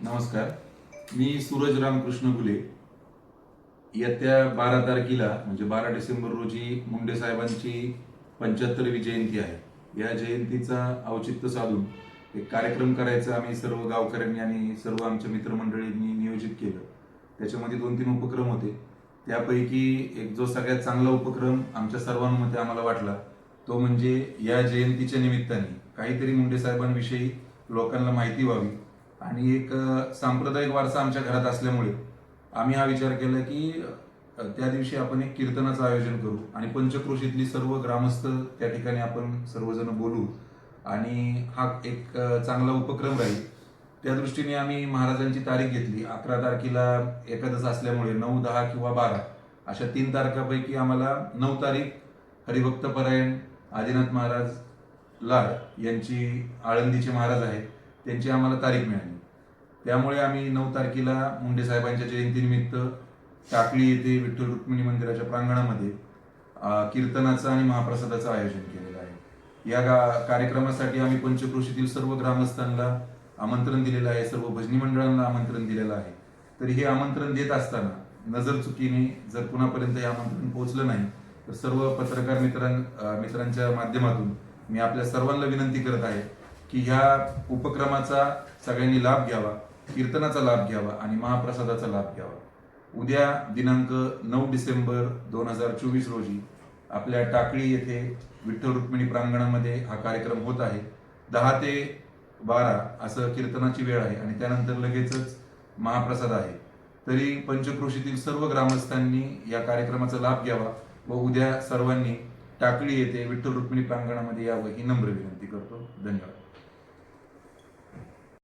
नमस्कार. मी सूरज रामकृष्ण गुले. येत्या बारा तारखेला म्हणजे बारा डिसेंबर रोजी मुंडे साहेबांची पंच्याहत्तरवी जयंती आहे. या जयंतीचा औचित्य साधून एक कार्यक्रम करायचा आम्ही सर्व गावकऱ्यांनी आणि सर्व आमच्या मित्रमंडळींनी नियोजित केलं. त्याच्यामध्ये दोन तीन उपक्रम होते. त्यापैकी एक जो सगळ्यात चांगला उपक्रम आमच्या सर्वांमध्ये आम्हाला वाटला तो म्हणजे या जयंतीच्या निमित्ताने काहीतरी मुंडे साहेबांविषयी लोकांना माहिती व्हावी. आणि एक सांप्रदायिक वारसा आमच्या घरात असल्यामुळे आम्ही हा विचार केला की त्या दिवशी आपण एक कीर्तनाचं आयोजन करू आणि पंचक्रोशीतली सर्व ग्रामस्थ त्या ठिकाणी आपण सर्वजण बोलू आणि हा एक चांगला उपक्रम राहील. त्या दृष्टीने आम्ही महाराजांची तारीख घेतली. अकरा तारखेला एकादश असल्यामुळे नऊ दहा किंवा बारा अशा तीन तारखापैकी आम्हाला नऊ तारीख हरिभक्त परायण आदिनाथ महाराज लाड यांची आळंदीचे महाराज आहेत. त्यांची आम्हाला तारीख मिळाली. त्यामुळे आम्ही नऊ तारखेला मुंडे साहेबांच्या जयंतीनिमित्त टाकळी येथे विठ्ठल रुक्मिणी मंदिराच्या प्रांगणामध्ये कीर्तनाचं आणि महाप्रसादाचं आयोजन केलेलं आहे. या गा कार्यक्रमासाठी आम्ही पंचक्रोशीतील सर्व ग्रामस्थांना आमंत्रण दिलेलं आहे सर्व भजनी मंडळांना आमंत्रण दिलेलं आहे. तरी हे आमंत्रण देत असताना नजर चुकीने जर कुणापर्यंत हे आमंत्रण पोहोचलं नाही तर सर्व पत्रकार मित्रां मित्रांच्या माध्यमातून मी आपल्या सर्वांना विनंती करत आहे की ह्या उपक्रमाचा सगळ्यांनी लाभ घ्यावा कीर्तनाचा लाभ घ्यावा आणि महाप्रसादाचा लाभ घ्यावा. उद्या दिनांक नऊ डिसेंबर दोन हजार चोवीस रोजी आपल्या टाकळी येथे विठ्ठल रुक्मिणी प्रांगणामध्ये हा कार्यक्रम होत आहे. दहा ते बारा असं कीर्तनाची वेळ आहे आणि त्यानंतर लगेचच महाप्रसाद आहे. तरी पंचक्रोशीतील सर्व ग्रामस्थांनी या कार्यक्रमाचा लाभ घ्यावा व उद्या सर्वांनी टाकळी येथे विठ्ठल रुक्मिणी प्रांगणामध्ये यावं ही नम्र विनंती करतो. धन्यवाद.